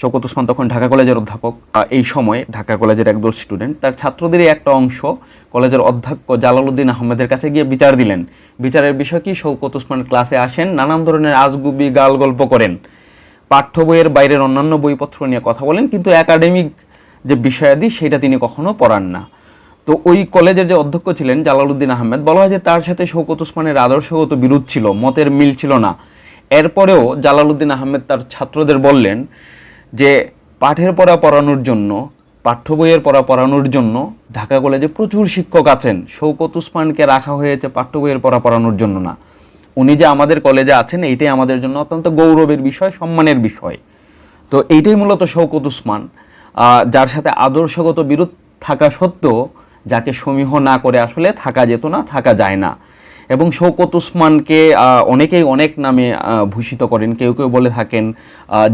শৌকত ওসমান তখন ঢাকা কলেজের অধ্যাপক। এই সময় ঢাকা কলেজের একদল স্টুডেন্ট তার ছাত্রদেরই একটা অংশ কলেজের অধ্যক্ষ জালালউদ্দিন আহমেদের কাছে গিয়ে বিচার দিলেন। বিচারের বিষয় কি? শৌকত ওসমান ক্লাসে আসেন, নানান ধরনের আজগুবি গাল গল্প করেন। পাঠ্য বইয়ের বাইরের অন্যান্য বইপত্র নিয়ে কথা বলেন, কিন্তু একাডেমিক যে বিষয়াদি, সেটা তিনি কখনো পড়ান না। তো ওই কলেজের যে অধ্যক্ষ ছিলেন জালালউদ্দিন আহমেদ, বলা হয় যে তার সাথে শৌকত ওসমানের আদর্শগত বিরোধ ছিল, মতের মিল ছিল না। এরপরেও জালালউদ্দিন আহমেদ তার ছাত্রদের বললেন যে পাঠের পড়া পড়ানোর জন্য, পাঠ্য বইয়ের পড়া পড়ানোর জন্য ঢাকা কলেজে প্রচুর শিক্ষক আছেন। শৌকত উসমানকে রাখা হয়েছে পাঠ্য বইয়ের পড়া পড়ানোর জন্য না। উনি যে আমাদের কলেজে আছেন, এইটাই আমাদের জন্য অত্যন্ত গৌরবের বিষয়, সম্মানের বিষয়। তো এইটাই মূলত শৌকত উসমান। যার সাথে আদর্শগত বিরোধ থাকা সত্ত্বেও, যাকে সমীহ না করে আসলে থাকা যেত না, থাকা যায় না। এবং শৌকত উসমানকে অনেকেই অনেক নামে ভূষিত করেন। কেউ কেউ বলে থাকেন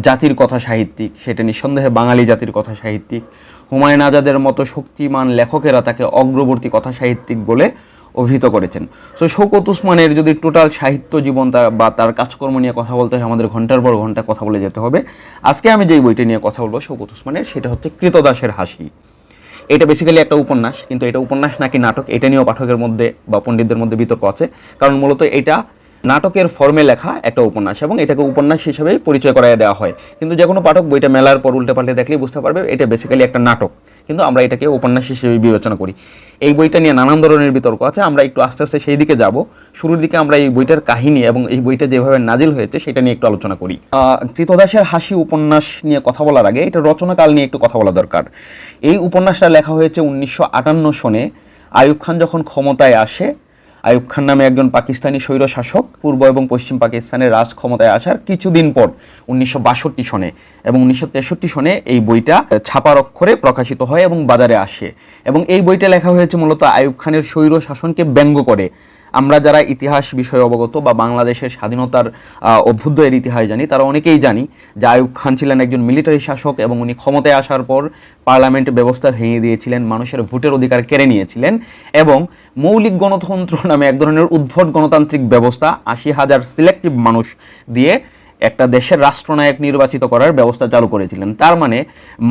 জাতির কথা সাহিত্যিক, সেটা নিঃসন্দেহে বাঙালি জাতির কথা সাহিত্যিক। হুমায়ুন আজাদের মতো শক্তিমান লেখকেরা তাকে অগ্রবর্তী কথা সাহিত্যিক বলে অভিহিত করেছেন। সো শৌকত উসমানের যদি টোটাল সাহিত্য জীবন তার, বা তার কাজকর্ম নিয়ে কথা বলতে হয়, আমাদের ঘণ্টার পর ঘণ্টা কথা বলে যেতে হবে। আজকে আমি যেই বইটা নিয়ে কথা বলব শৌকত উসমানের, সেটা হচ্ছে কৃতদাসের হাসি। এটা বেসিক্যালি একটা উপন্যাস, কিন্তু এটা উপন্যাস নাকি নাটক, এটা নিয়েও পাঠকের মধ্যে বা পণ্ডিতদের মধ্যে বিতর্ক আছে। কারণ মূলত এটা নাটকের ফর্মে লেখা একটা উপন্যাস এবং এটাকে উপন্যাস হিসেবেই পরিচয় করাই দেওয়া হয়। কিন্তু যে কোনো পাঠক বইটা মেলার পর উল্টে পাল্টে দেখলেই বুঝতে পারবে, এটা বেসিক্যালি একটা নাটক। কিন্তু আমরা এটাকে উপন্যাস হিসেবে বিবেচনা করি। এই বইটা নিয়ে নানান ধরনের বিতর্ক আছে, আমরা একটু আস্তে আস্তে সেই দিকে যাব। শুরুর দিকে আমরা এই বইটার কাহিনী এবং এই বইটা যেভাবে নাজিল হয়েছে, সেটা নিয়ে একটু আলোচনা করি। কৃতদাসের হাসি উপন্যাস নিয়ে কথা বলার আগে, এটা রচনাকাল নিয়ে একটু কথা বলা দরকার। এই উপন্যাসটা লেখা হয়েছে উনিশশো আটান্ন সনে। আয়ুব খান যখন ক্ষমতায় আসে আইয়ুব খান নামে একজন পাকিস্তানি স্বৈর শাসক পূর্ব এবং পশ্চিম পাকিস্তানের রাজ ক্ষমতায় আসার কিছুদিন পর উনিশশো বাষট্টি সনে এবং উনিশশো তেষট্টি সনে এই বইটা ছাপার অক্ষরে প্রকাশিত হয় এবং বাজারে আসে। এবং এই বইটা লেখা হয়েছে মূলত আয়ুব খানের স্বৈর শাসনকে ব্যঙ্গ করে। আমরা যারা ইতিহাস বিষয়ে অবগত বা বাংলাদেশের স্বাধীনতার অভ্যুদয়ের ইতিহাস জানি, তারা অনেকেই জানি যে আইয়ুব খান ছিলেন একজন মিলিটারি শাসক এবং উনি ক্ষমতায় আসার পর পার্লামেন্ট ব্যবস্থা ভেঙে দিয়েছিলেন, মানুষের ভোটের অধিকার কেড়ে নিয়েছিলেন এবং মৌলিক গণতন্ত্র নামে এক ধরনের উদ্ভট গণতান্ত্রিক ব্যবস্থা আশি হাজার সিলেক্টিভ মানুষ দিয়ে একটা দেশের রাষ্ট্রনায়ক নির্বাচিত করার ব্যবস্থা চালু করেছিলেন। তার মানে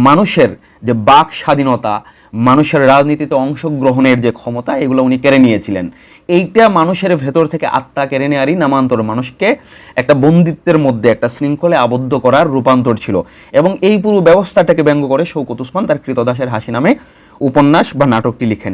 মানুষের যে বাক স্বাধীনতা মানুষের রাজনীতিতে অংশগ্রহণের যে ক্ষমতা, এগুলো উনি কেড়ে নিয়েছিলেন। এইটা মানুষের ভেতর থেকে আত্মা কেড়ে নেয়ারই নামান্তর। মানুষকে একটা বন্দিত্বের মধ্যে, একটা শৃঙ্খলে আবদ্ধ করার রূপান্তর ছিল। এবং এই পুরো ব্যবস্থাটাকে ব্যঙ্গ করে শৌকত উসমান তার কৃতদাসের হাসি নামে উপন্যাস বা নাটকটি লিখেন।